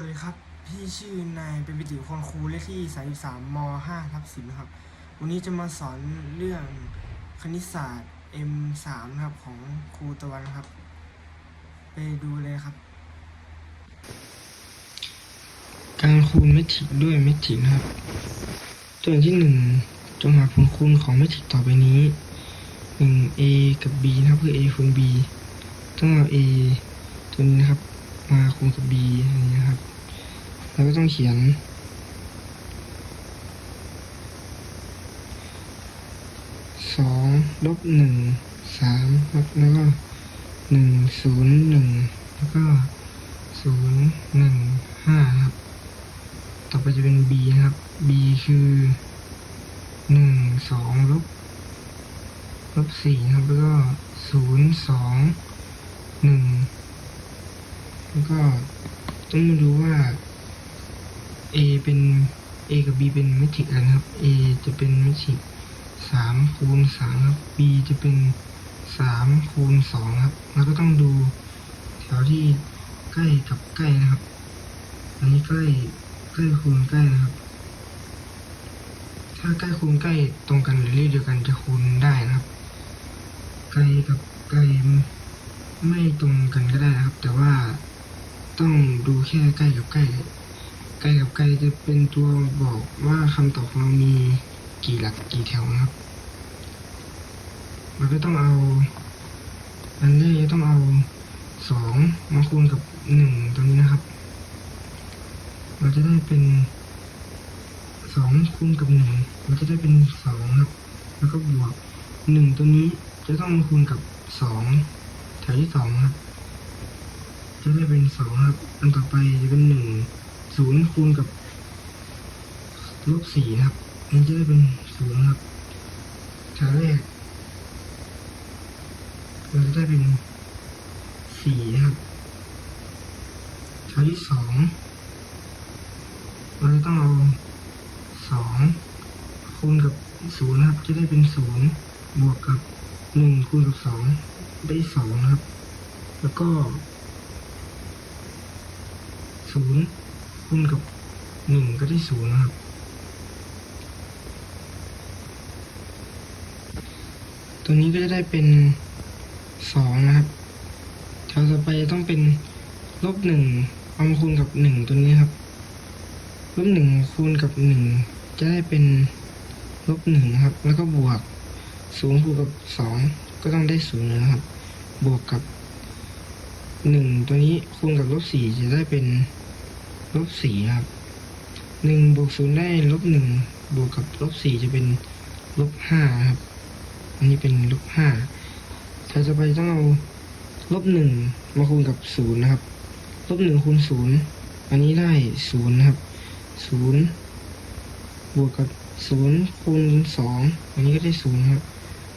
วัสดีครับ พี่ชื่อนายเป็นปิติควงครูเลขที่ 33ม5ทับ10ครับ วันนี้จะมาสอนเรื่องคณิตศาสตร์ M3 นะครับของครูตะวันครับ ไปดูเลยครับ การคูณเมทริกด้วยเมทริกนะครับ ตัวอย่างที่หนึ่งจงหาผลคูณของเมทริกต่อไปนี้ 1 a กับ b นะครับคือ a คูณ b ต้องเอา a ตัวนี้นะครับ มาคูณกับ b อันนี้นะครับแล้วก็ต้องเขียน สองลบหนึ่งสามครับแล้วก็หนึ่งศูนย์หนึ่งแล้วก็ศูนย์หนึ่งห้าครับ ต่อไปจะเป็น b นะครับ b คือหนึ่งสองลบลบสี่ครับ แล้วก็ศูนย์สองหนึ่ง แล้วก็ต้องมาดูว่า a เป็น a กับ b เป็นเมทริกอะไรนะครับ a จะเป็นเมทริกสามคูณสามครับ b จะเป็นสามคูณสองครับ แล้วก็ต้องดูแถวที่ใกล้กับใกล้นะครับ อันนี้ใกล้ใกล้คูณใกล้นะครับ ถ้าใกล้คูณใกล้ตรงกันหรือเลขเดียวกันจะคูณได้นะครับใกล้กับใกล้ไม่ตรงกันก็ได้นะครับ แต่ว่า ต้องดูแค่ใกล้กับใกล้ไกล้กับไกล้จะเป็นตัวบอกว่าคำตอบของเรามีกี่หลักกี่แถวนะครับเราก็ต้องเอา อันแรกต้องเอาสองมาคูณกับหนึ่งตัวนี้นะครับ เราจะได้เป็นสองคูณกับหนึ่งเราจะได้เป็นสองครับ แล้วก็บวกหนึ่งตัวนี้จะต้องมาคูณกับสองแถวที่สองครับ จะได้เป็นสองครับ อันต่อไปจะเป็นหนึ่งศูนย์คูณกับลบสี่นะครับอันนี้จะได้เป็นศูนย์ครับแถวแรกเราจะได้เป็นสี่นะครับแถวที่สองเราจะต้องเอาสองคูณกับศูนย์ครับ จะได้เป็นศูนย์บวกกับหนึ่งคูณกับสองได้สองครับ แล้วก็ ศูนย์คูณกับหนึ่งก็ได้ศูนย์นะครับ ตัวนี้ก็จะได้เป็นสองนะครับแถวต่อไปจะต้องเป็นลบหนึ่งเอามาคูณกับหนึ่งตัวนี้ครับลบหนึ่งคูณกับหนึ่งจะได้เป็นลบหนึ่งครับ แล้วก็บวกศูนย์คูณกับสองก็ต้องได้ศูนย์นะครับ บวกกับหนึ่งตัวนี้คูณกับลบสี่จะได้เป็น ลบสี่ครับหนึ่งบวกศูนย์ได้ลบหนึ่งบวกกับลบสี่จะเป็นลบห้าครับ อันนี้เป็นลบห้าถ้าจะไปต้องเอาลบหนึ่งมาคูณกับศูนย์นะครับ ลบหนึ่งคูณศูนย์อันนี้ได้ศูนย์นะครับศูนย์บวกกับศูนย์คูณสองอันนี้ก็ได้ศูนย์ครับ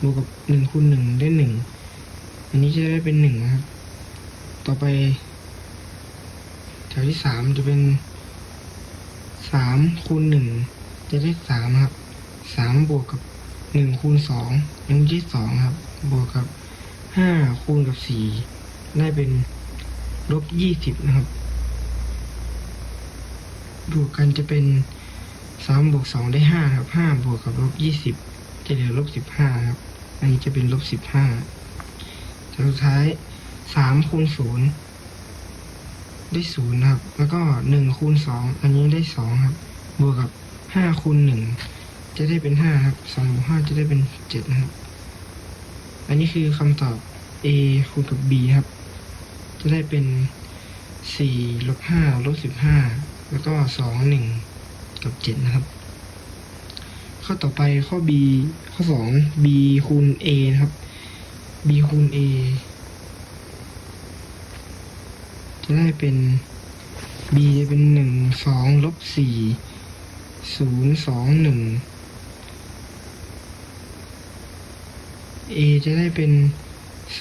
บวกกับหนึ่งคูณหนึ่งได้หนึ่งอันนี้จะได้เป็นหนึ่งครับ ต่อไป แถวที่สามจะเป็นสามคูณหนึ่งจะได้สามครับสามบวกกับหนึ่งคูณสองยังได้สองครับ บวกกับห้าคูณกับสี่ได้เป็นลบยี่สิบนะครับ บวกกันจะเป็นสามบวกสองได้ห้าครับห้าบวกกับลบยี่สิบจะเหลือลบสิบห้าครับ อันนี้จะเป็นลบสิบห้าแถวสุดท้ายสามคูณศูนย์ ได้ศูนย์ครับ แล้วก็หนึ่งคูณสองอันนี้ได้สองครับ บวกกับห้าคูณหนึ่งจะได้เป็นห้าครับสองบวกห้าจะได้เป็นเจ็ดนะครับ อันนี้คือคำตอบ a คูณกับ b ครับ จะได้เป็นสี่ลบห้าลบสิบห้าแล้วก็สองหนึ่งกับเจ็ดนะครับ ข้อต่อไปข้อ b ข้อสอง b คูณ a นะครับ b คูณ a จะได้เป็น b จะเป็นหนึ่งสองลบสี่ศูนย์สองหนึ่ง a จะได้เป็น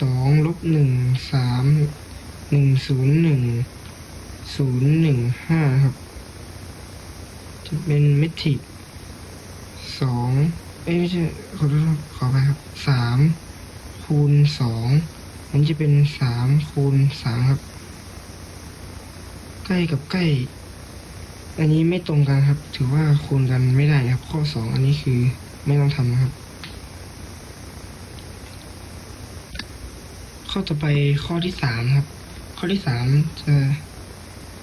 สองลบหนึ่งสามหนึ่งศูนย์หนึ่งศูนย์หนึ่งห้าครับ จะเป็นเมทริกสองเอ้ยไม่ใช่ขอโทษครับขอไปครับสามคูณสองอันจะเป็นสามคูณสามครับ ล้กับใกล้ อันนี้ไม่ตรงกันครับ ถือว่าคูณกันไม่ได้ครับ ข้อสองอันนี้คือไม่ต้องทำนะครับ ข้อต่อไปข้อที่สามครับ ข้อที่สามจะ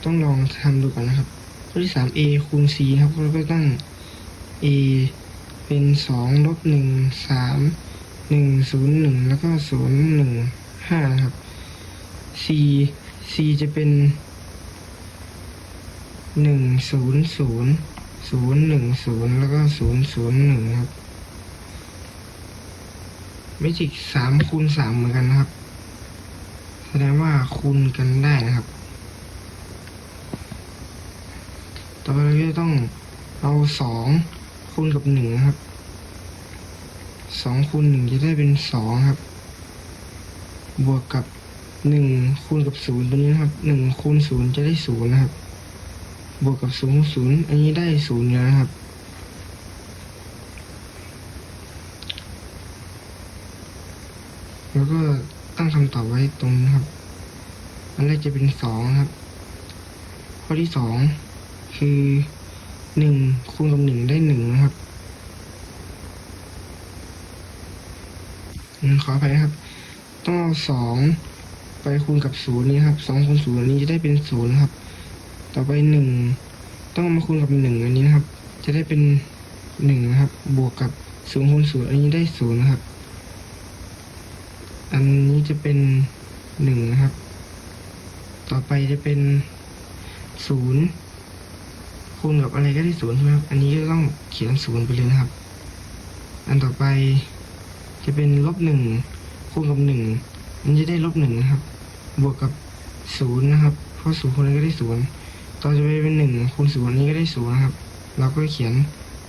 ต้องลองทำดูก่อนนะครับ ข้อที่สาม a คูณ c ครับเราก็ตั้ง a เป็นสองลบหนึ่งสามหนึ่งศูนย์หนึ่งแล้วก็ศูนย์หนึ่งห้าครับ c c จะเป็น หนึ่งศูนย์ศูนย์ศูนย์หนึ่งศูนย์แล้วก็ศูนย์ศูนย์หนึ่งครับเมจิกสามคูณสามเหมือนกันนะครับ แสดงว่าคูณกันได้นะครับ ต่อไปเราจะต้องเอาสองคูณกับหนึ่งครับสองคูณหนึ่งจะได้เป็นสองครับ บวกกับหนึ่งคูณกับศูนย์ตัวนี้นะครับหนึ่งคูณศูนย์จะได้ศูนย์นะครับ บวกกับศูนย์ศูนย์อันนี้ได้ศูนย์แล้วนะครับ แล้วก็ตั้งคำตอบไว้ตรงนี้ครับ อันแรกจะเป็นสองครับ ข้อที่สองคือหนึ่งคูณกับหนึ่งได้หนึ่งนะครับอืมขออภัยครับ ต้องเอาสองไปคูณกับศูนย์นี้ครับสองคูณศูนย์อันนี้จะได้เป็นศูนย์ครับ ต่อไปหนึ่งต้องมาคูณกับหนึ่งอันนี้นะครับ จะได้เป็นหนึ่งนะครับ บวกกับศูนย์คูณศูนย์อันนี้ได้ศูนย์นะครับ อันนี้จะเป็นหนึ่งนะครับ ต่อไปจะเป็นศูนย์คูณกับอะไรก็ได้ศูนย์ใช่ไหมครับ อันนี้ก็ต้องเขียนศูนย์ไปเลยนะครับ อันต่อไปจะเป็นลบหนึ่งคูณกับหนึ่งอันนี้จะได้ลบหนึ่งนะครับ บวกกับศูนย์นะครับ เพราะศูนย์คูณอะไรก็ได้ศูนย์ ต่อจะไปเป็นหนึ่งคูณศูนย์นี้ก็ได้ศูนย์นะครับ เราก็เขียน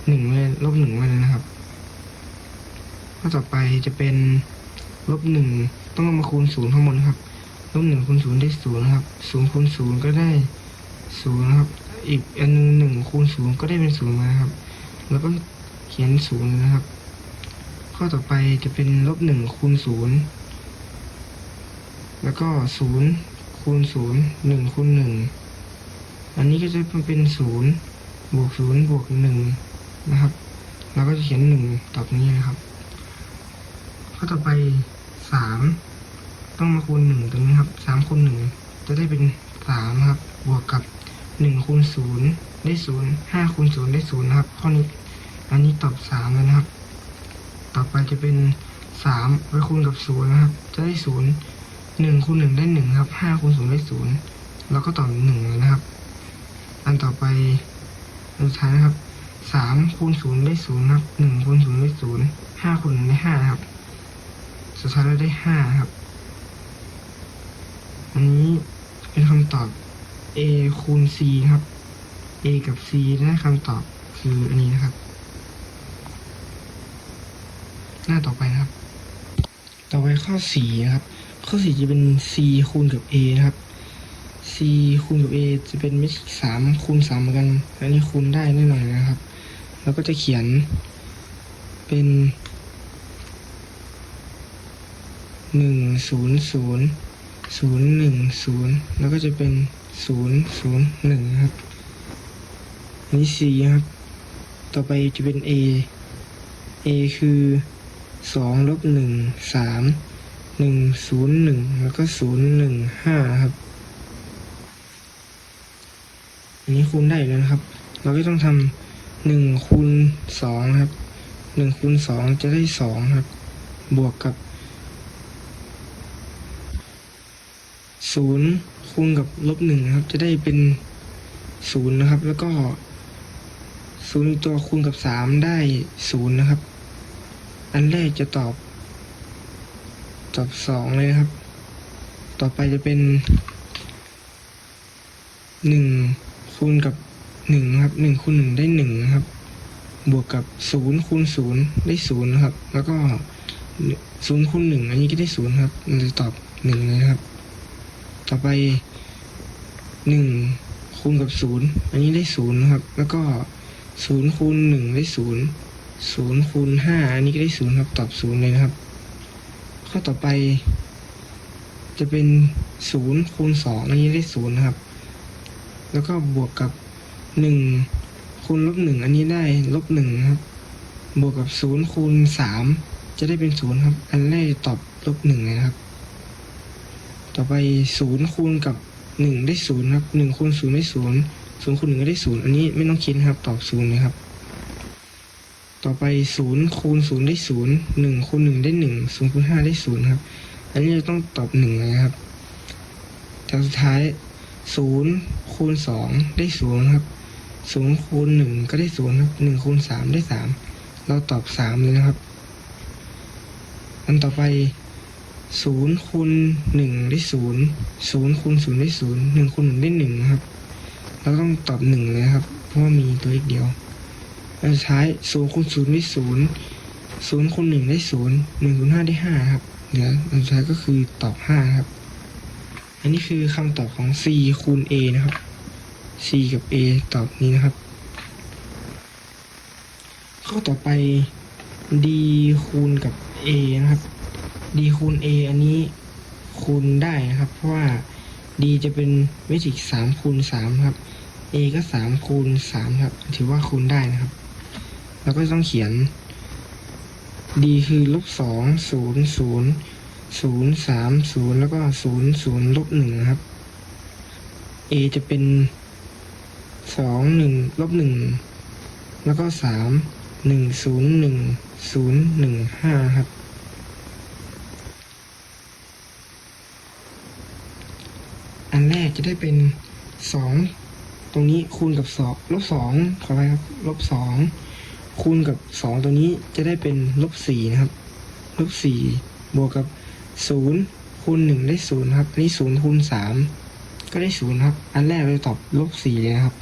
หนึ่งไว้ลบหนึ่งไว้เลยนะครับข้อต่อไปจะเป็นลบหนึ่งต้องเอามาคูณศูนย์ข้างบนนะครับลบหนึ่งคูณศูนย์ได้ศูนย์นะครับศูนย์คูณศูนย์ก็ได้ศูนย์นะครับ อีกอันหนึงหนึ่งคูณศูนย์ก็ได้เป็นศูนย์มานะครับ แล้วก็เขียนศูนย์นะครับ ข้อต่อไปจะเป็นลบหนึ่งคูณศูนย์แล้วก็ศูนย์คูณศูนย์หนึ่งคูณหนึ่ง อันนี้ก็จะเป็นศูนย์บวกศูนย์บวกหนึ่งนะครับแล้วก็จะเขียนหนึ่งต่อตรงนี้นะครับข้อต่อไปสามต้องมาคูณหนึ่งตรงนี้ครับสามคูณหนึ่งจะได้เป็นสามครับ บวกกับหนึ่งคูณศูนย์ได้ศูนย์ห้าคูณศูนย์ได้ศูนย์นะครับข้อนี้ อันนี้ตอบสามเลยนะครับ ต่อไปจะเป็นสามไปคูณกับศูนย์นะครับ จะได้ศูนย์หนึ่งคูณหนึ่งได้หนึ่งครับห้าคูณศูนย์ได้ศูนย์แล้วก็ตอบหนึ่งนะครับ อันต่อไปอันสุดท้ายนะครับสามคูณศูนย์ได้ศูนย์ครับหนึ่งคูณศูนย์ได้ศูนย์ห้าคูณหนึ่งได้ห้าครับ สุดท้ายเราได้ห้าครับ อันนี้เป็นคำตอบ a คูณ c ครับ a กับ c ได้คำตอบคืออันนี้นะครับ หน้าต่อไปนะครับ ต่อไปข้อสี่นะครับ ข้อสี่จะเป็น c คูณกับ a นะครับ c คูณกับ a จะเป็นเมตริกสามคูณสามเหมือนกัน อันนี้คูณได้แน่อนนะครับ แล้วก็จะเขียนเป็นหนึ่งศูนย์ศูนย์ศูนย์หนึ่งศูนย์แล้วก็จะเป็นศูนย์ศูนย์หนึ่งครับอันนี้ c ครับ ต่อไปจะเป็น a a คือสองลบหนึ่งสามหนึ่งศูนย์หนึ่งแล้วก็ศูนย์หนึ่งห้าครับ อันนี้คูณได้แล้วนะครับ เราก็ต้องทำหนึ่งคูณสองครับหนึ่งคูณสองจะได้สองครับ บวกกับศูนย์คูณกับลบหนึ่งครับ จะได้เป็นศูนย์นะครับ แล้วก็ศูนย์ตัวคูณกับสามได้ศูนย์นะครับ อันแรกจะตอบ ตอบสองเลยนะครับ ต่อไปจะเป็นหนึ่ง คูณกับหนึ่งนะครับหนึ่งคูณหนึ่งได้หนึ่งครับ บวกกับศูนย์คูณศูนย์ได้ศูนย์ครับ แล้วก็ศูนย์คูณหนึ่งอันนี้ก็ได้ศูนย์ครับมันจะตอบหนึ่งเลยครับ ต่อไปหนึ่งคูณกับศูนย์อันนี้ได้ศูนย์ครับ แล้วก็ศูนย์คูณหนึ่งได้ศูนย์ศูนย์คูณห้าอันนี้ก็ได้ศูนย์ครับตอบศูนย์เลยนะครับ ข้อต่อไป จะเป็นศูนย์คูณสองอันนี้ได้ศูนย์ครับ แล้วก็บวกกับหนึ่งคูณลบหนึ่งอันนี้ได้ลบหนึ่งครับ บวกกับศูนย์คูณสามจะได้เป็นศูนย์ครับ อันแรกตอบลบหนึ่งนะครับ ต่อไปศูนย์คูณกับหนึ่งได้ศูนย์ครับหนึ่งคูณศูนย์ได้ศูนย์ศูนย์คูณหนึ่งก็ได้ศูนย์อันนี้ไม่ต้องคิดนะครับ ตอบศูนย์เลยครับ ต่อไปศูนย์คูณศูนย์ได้ศูนย์หนึ่งคูณหนึ่งได้หนึ่งศูนย์คูณห้าได้ศูนย์ครับ อันนี้เราต้องตอบหนึ่งนะครับแถวสุดท้าย ศูนย์คูณสองได้ศูนย์ครับศูนย์คูณหนึ่งก็ได้ศูนย์ครับหนึ่งคูณสามได้สามเราตอบสามเลยนะครับ อันต่อไปศูนย์คูณหนึ่งได้ศูนย์ศูนย์คูณศูนย์ได้ศูนย์หนึ่งคูณหนึ่งได้หนึ่งครับ เราต้องตอบหนึ่งเลยครับ เพราะว่ามีตัวอีกเดียวอันสุดท้ศูนย์คูณศูนย์ได้ศูนย์ศูนย์คูณหนึ่งได้ศูนย์หนึ่งคูณห้าได้ห้าครับ เหลืออันสุดท้ก็คือตอบห้าครับ อันนี้คือคำตอบของ c คูณ a นะครับ c กับ a ตอบนี้นะครับ ข้อต่อไป d คูณกับ a นะครับ d คูณ a อันนี้คูณได้นะครับ เพราะว่า d จะเป็นเมทริกสามคูณสามครับ a ก็สามคูณสามครับ ถือว่าคูณได้นะครับแล้วก็ต้องเขียน d คือลบสอง ศูนย์สามศูนย์แล้วก็ศูนย์ศูนย์ลบหนึ่งครับ a จะเป็นสองหนึ่งลบหนึ่งแล้วก็สามหนึ่งศูนย์หนึ่งศูนย์หนึ่งห้าครับ อันแรกจะได้เป็นสองตรงนี้คูณกับสองลบสองขอไปครับลบสองคูณกับสองตัวนี้จะได้เป็นลบสี่นะครับลบสี่บวกกับ ศูนย์คูณหนึ่งได้ศูนย์ครับนนี้ศูนย์คูณสามก็ได้ศูนย์ครับ อันแรกเราตอบลบสี่เลยนะครับ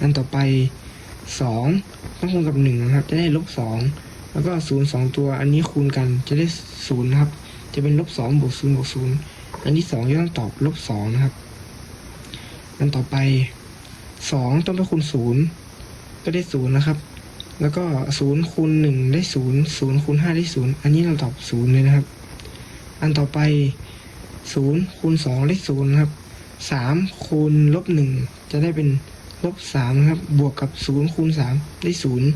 อันต่อไปสองต้องคูณกับหนึ่งนะครับ จะได้ลบสองแล้วก็ศูนย์สองตัวอันนี้คูณกันจะได้ศูนย์ครับ จะเป็นลบสองบวกศูนย์บวกศูนย์อันที่สองจะต้องตอบลบสองนะครับ อันต่อไปสองต้องไปคูณศูนย์ก็ได้ศูนย์นะครับ แล้วก็ศูนย์คูณหนึ่งได้ศูนย์ศูนย์คูณห้าได้ศูนย์อันนี้เราตอบศูนย์เลยนะครับ อันต่อไปศูนย์คูณสองได้ศูนย์ครับสามคูณลบหนึ่งจะได้เป็นลบสามนะครับ บวกกับศูนย์คูณสามได้ศูนย์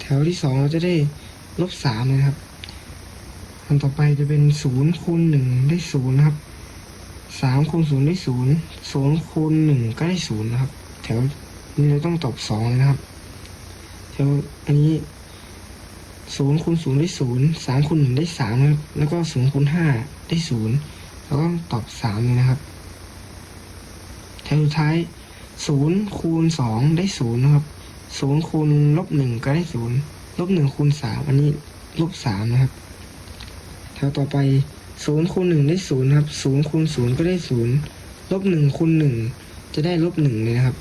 แถวที่สองเราจะได้ลบสามนะครับ อันต่อไปจะเป็นศูนย์คูณหนึ่งได้ศูนย์นะครับสามคูณศูนย์ได้ศูนย์ศูนย์คูณหนึ่งก็ได้ศูนย์นะครับ แถวนี้เราต้องตอบสองเลยนะครับ แถวอันนี้ ศูนย์คูณศูนย์ได้ศูนย์สามคูณหนึ่งได้สามนะแล้วก็ศูนย์คูณห้าได้ศูนย์เราก็ตอบสามเลยนะครับแถวสุดท้ายศูนย์คูณสองได้ศูนย์นะครับศูนย์คูณลบหนึ่งก็ได้ศูนย์ลบหนึ่งคูณสามอันนี้ลบสามนะครับแถวต่อไปศูนย์คูณหนึ่งได้ศูนย์ครับศูนย์คูณศูนย์ก็ได้ศูนย์ลบหนึ่งคูณหนึ่งจะได้ลบหนึ่งเลยนะครับ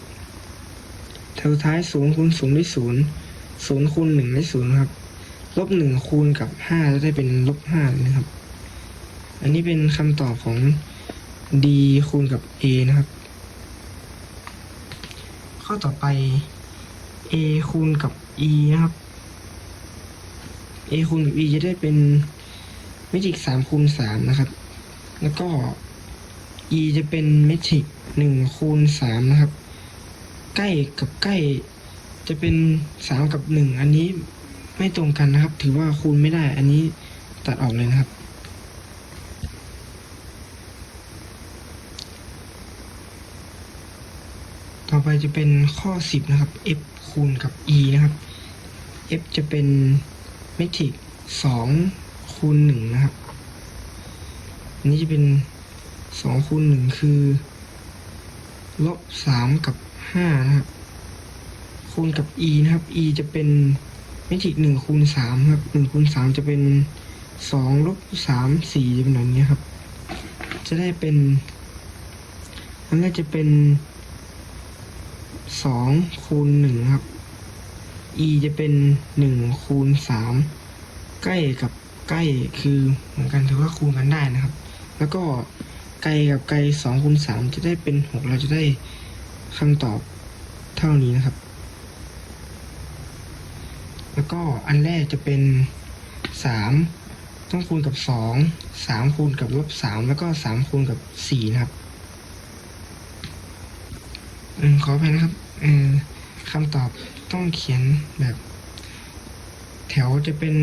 แถวท้ายศูนย์คูณศูนย์ได้ศูนย์ศูนย์คูณหนึ่งได้ศูนย์ครับ ลบหนึ่งคูณกับห้าจะได้เป็นลบห้านะครับ อันนี้เป็นคำตอบของ d คูณกับ a นะครับ ข้อต่อไป a คูณกับ e นะครับ a คูณกับ e จะได้เป็นเมทริกสามคูณสามนะครับ แล้วก็ e จะเป็นเมทริกหนึ่งคูณสามนะครับ ใกล้กับใกล้จะเป็นสามกับหนึ่งอันนี้ ไม่ตรงกันนะครับ ถือว่าคูณไม่ได้ อันนี้ตัดออกเลยนะครับ ต่อไปจะเป็นข้อ 10 นะครับ f คูณกับ e นะครับ f จะเป็นเมทริก2คูณ1นะครับ อันนี้จะเป็น2คูณ1คือลบ3กับ5นะครับคูณกับ e นะครับ e จะเป็น เมทริก1คูณ3ครับ1คูณ3จะเป็น2ลบ3 4จะเป็นแบบนี้ครับ จะได้เป็นอันแรกจะเป็นสองคูณหนึ่งครับ e จะเป็นหนึ่งคูณสามใกล้กับใกล้คือเหมือนกันถือว่าคูณกันได้นะครับ แล้วก็ไกลกับไกลสองคูณสามจะได้เป็นหกเราจะได้คำตอบเท่านี้นะครับ แล้วก็อันแรกจะเป็นสามต้องคูณกับสองสามคูณกับลบสามแล้วก็สามคูณกับสี่นะครับอืมขอไปนะครับเออคำตอบต้องเขียนแบบ แถวจะเป็น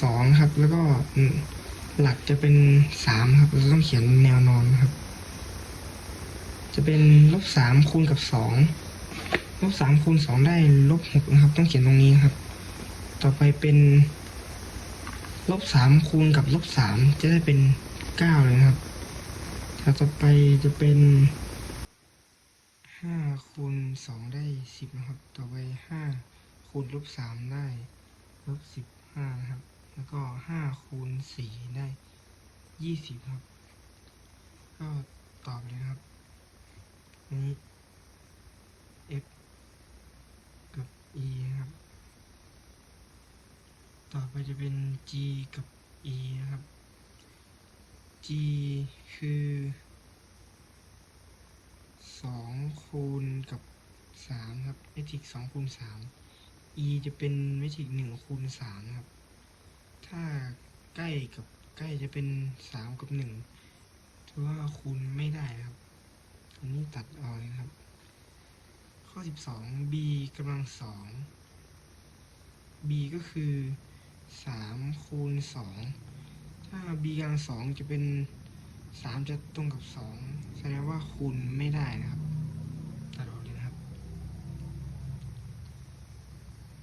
สองครับ แล้วก็หลักจะเป็นสามครับเราต้องเขียนแนวนอนครับ จะเป็นลบสามคูณกับสอง ลบสามคูณสองได้ลบหกนะครับ ต้องเขียนตรงนี้ครับ ต่อไปเป็นลบสามคูณกับลบสามจะได้เป็นเก้าเลยครับแถวต่อไปจะเป็นห้าคูณสองได้สิบนะครับ ต่อไปห้าคูณลบสามได้ลบสิบห้านะครับ แล้วก็ห้าคูณสี่ได้ยี่สิบครับ ก็ตอบเลยครับนี้ f กับ e นะครับ ต่อไปจะเป็น g กับ e นะครับ g คือสองคูณกับสามครับเมทริกสองคูณสาม e จะเป็นเมทริกหนึ่งคูณสามครับ ถ้าใกล้กับใกล้จะเป็นสามกับหนึ่งถือว่าคูณไม่ได้ครับ อันนี้ตัดออกเลยครับ ข้อสิบสอง b กำลังสอง b ก็คือ สามคูณสองถ้า b กำลังสองจะเป็นสามจะตรงกับสองแสดงว่าคูณไม่ได้นะครับตัดออกเลยนะครับ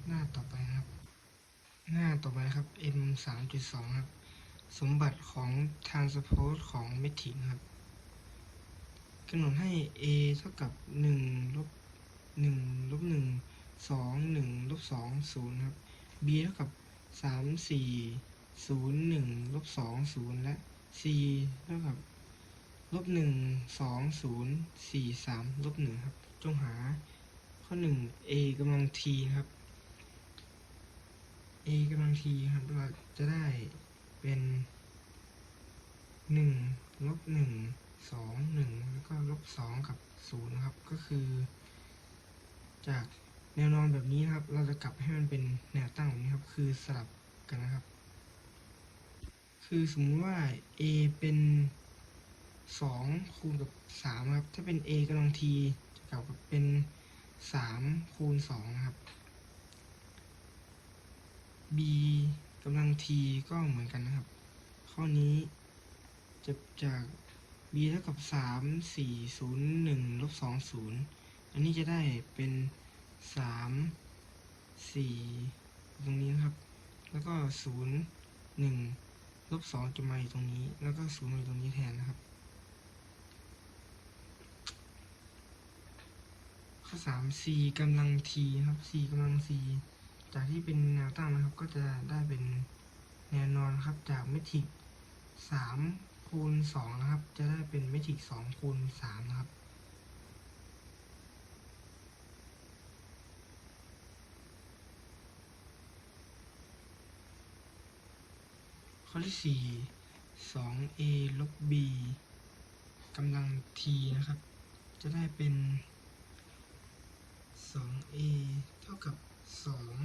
หน้าต่อไปนะครับ หน้าต่อไปนะครับ m สามจุดสองครับ สมบัติของ transpose ของเมทริกครับกำหนดให้ a เท่ากับหนึ่งลบหนึ่งลบหนึ่งสองหนึ่งลบสองศูนย์ครับ b เท่ากับ สามสี่ศูนย์หนึ่งลบสองศูนย์และ c เท่ากับลบหนึ่งสองศูนย์สี่สามลบหนึ่งครับ จงหาข้อหนึ่ง a กำลัง t ครับ a กำลัง t ครับเราจะได้เป็นหนึ่งลบหนึ่งสองหนึ่งแล้วก็ลบสองกับศูนย์ครับ ก็คือจาก แนวนอนแบบนี้นะครับ เราจะกลับให้มันเป็นแนวตั้งแบบนี้ครับ คือสลับกันนะครับ คือสมมุติว่า a เป็นสองคูณกับสามครับ ถ้าเป็น a กำลัง t จะกลับกับเป็นสามคูณสองนะครับ b กำลัง t ก็เหมือนกันนะครับ ข้อนี้จะจาก b เท่ากับสามสี่ศูนย์หนึ่งลบสองศูนย์อันนี้จะได้เป็น สามสี่ตรงนี้นะครับ แล้วก็ศูนย์หนึ่งลบสองจะมาอยู่ตรงนี้ แล้วก็ศูนย์มาอยู่ตรงนี้แทนนะครับ ข้อสาม c กำลัง t นะครับ c กำลัง c จากที่เป็นแนวตั้งนะครับ ก็จะได้เป็นแนวนอนครับ จากเมทริกสามคูณสองนะครับ จะได้เป็นเมทริกสองคูณสามนะครับ ข้อที่สี่สอง a ลบ b กำลัง t นะครับ จะได้เป็นสอง a เท่ากับสอง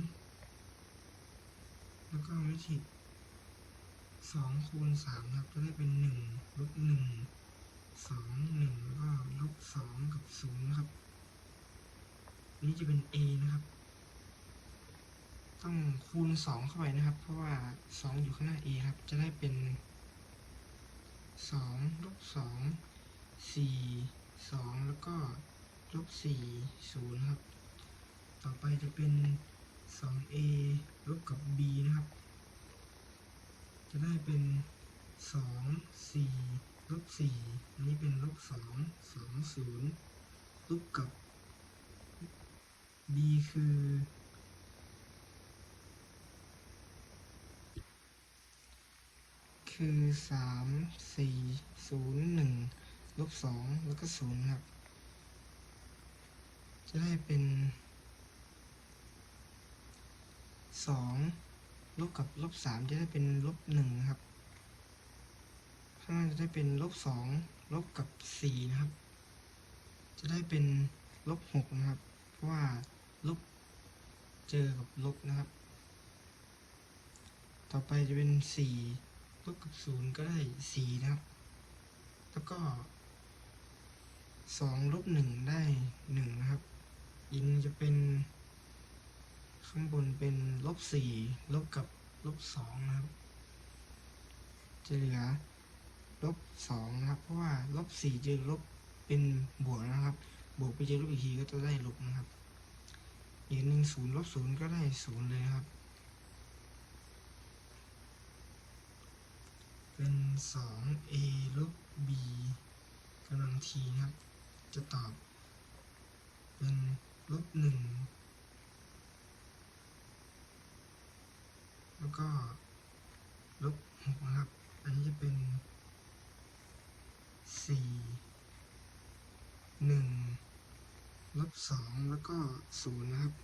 แล้วก็เมทริกสองคูณสามครับ จะได้เป็นหนึ่งลบหนึ่งสองหนึ่งแล้วก็ลบสองกับศูนย์นะครับนนี้จะเป็น a นะครับ ต้องคูณสองเข้าไปนะครับ เพราะว่าสองอยู่ข้างหน้า a ครับ จะได้เป็นสองลบสองสี่สองแล้วก็ลบสี่ศูนย์ครับ ต่อไปจะเป็นสอง a ลบกับ b นะครับ จะได้เป็นสองสี่ลบสี่อันนี้เป็นลบสองสองศูนย์ลบกับ b คือ คือสามสี่ศูนย์หนึ่งลบสองแล้วก็ศูนย์ครับ จะได้เป็นสองลบกับลบสามจะได้เป็นลบหนึ่งครับข้างล่างจะได้เป็นลบสองลบกับสี่นะครับ จะได้เป็นลบหกนะครับ เพราะว่าลบเจอกับลบนะครับ ต่อไปจะเป็นสี่ ลบกับศูนย์ก็ได้สี่นะครับ แล้วก็สองลบหนึ่งได้หนึ่งนะครับอีนึงจะเป็น ข้างบนเป็นลบสี่ลบกับลบสองนะครับ จะเหลือลบสองนะครับ เพราะว่าลบสี่เจอลบเป็นบวกนะครับ บวกไปเจอลบอีกทีก็จะได้ลบนะครับอีกหนึ่งศูนย์ลบศูนย์ก็ได้ศูนย์เลยครับ เป็นสอง a ลบ b กำลังทีนะครับ จะตอบ เป็นลบหนึ่งแล้วก็ลบหกนะครับ อันนี้จะเป็นสี่หนึ่งลบสองแล้วก็ศูนย์นะครับ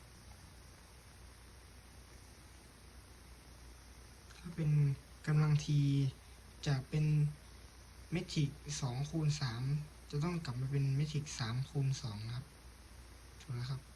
ถ้าเป็นกำลังที จากเป็นเมทริกสองคูณสามจะต้องกลับมาเป็นเมทริกสามคูณสองนะครับถูกแล้วครับ